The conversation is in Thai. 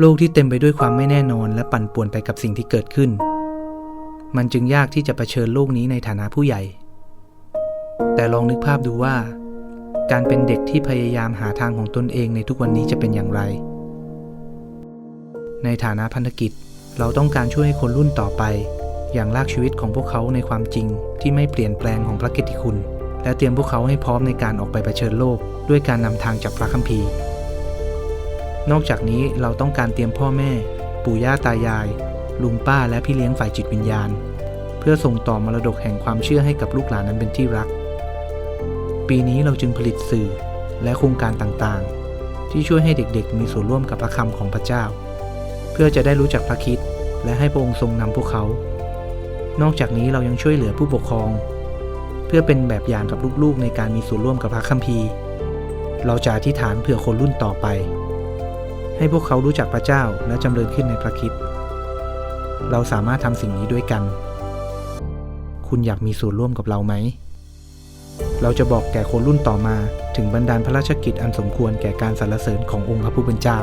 โลกที่เต็มไปด้วยความไม่แน่นอนและปั่นป่วนไปกับสิ่งที่เกิดขึ้น มันจึงยากที่จะะเผชิญโลกนี้ในฐานะผู้ใหญ่ แต่ลองนึกภาพดูว่า การเป็นเด็กที่พยายามหาทางของตนเองในทุกวันนี้จะเป็นอย่างไร ในฐานะพันธกิจ เราต้องการช่วยให้คนรุ่นต่อไป อย่างลากชีวิตของพวกเขาในความจริงที่ไม่เปลี่ยนแปลงของพระกิตติคุณ และเตรียมพวกเขาให้พร้อมในการออกไปเผชิญโลก ด้วยการนำทางจากพระคัมภีร์ นอกจากนี้เราต้องการเตรียมพ่อแม่ ปู่ย่าตายาย ลุงป้าและพี่เลี้ยงฝ่ายจิตวิญญาณ เพื่อส่งต่อมรดกแห่งความเชื่อให้กับลูกหลานนั้นเป็นที่รัก ปีนี้เราจึงผลิตสื่อและโครงการต่างๆ ที่ช่วยให้เด็กๆ มีส่วนร่วมกับพระคำของพระเจ้า เพื่อจะได้รู้จักพระคิดและให้พระองค์ทรงนำพวกเขา นอกจากนี้เรายังช่วยเหลือผู้ปกครอง เพื่อเป็นแบบอย่างกับลูกๆ ในการมีส่วนร่วมกับพระคัมภีร์ เราจะอธิษฐานเผื่อคนรุ่นต่อไป ให้พวกเขารู้จักพระเจ้าและจำเริญขึ้นในพระคิดเราสามารถทำสิ่งนี้ด้วยกัน คุณอยากมีส่วนร่วมกับเราไหม เราจะบอกแก่คนรุ่นต่อมาถึงบรรดาลพระราชกิจอันสมควรแก่การสรรเสริญขององค์พระผู้เป็นเจ้า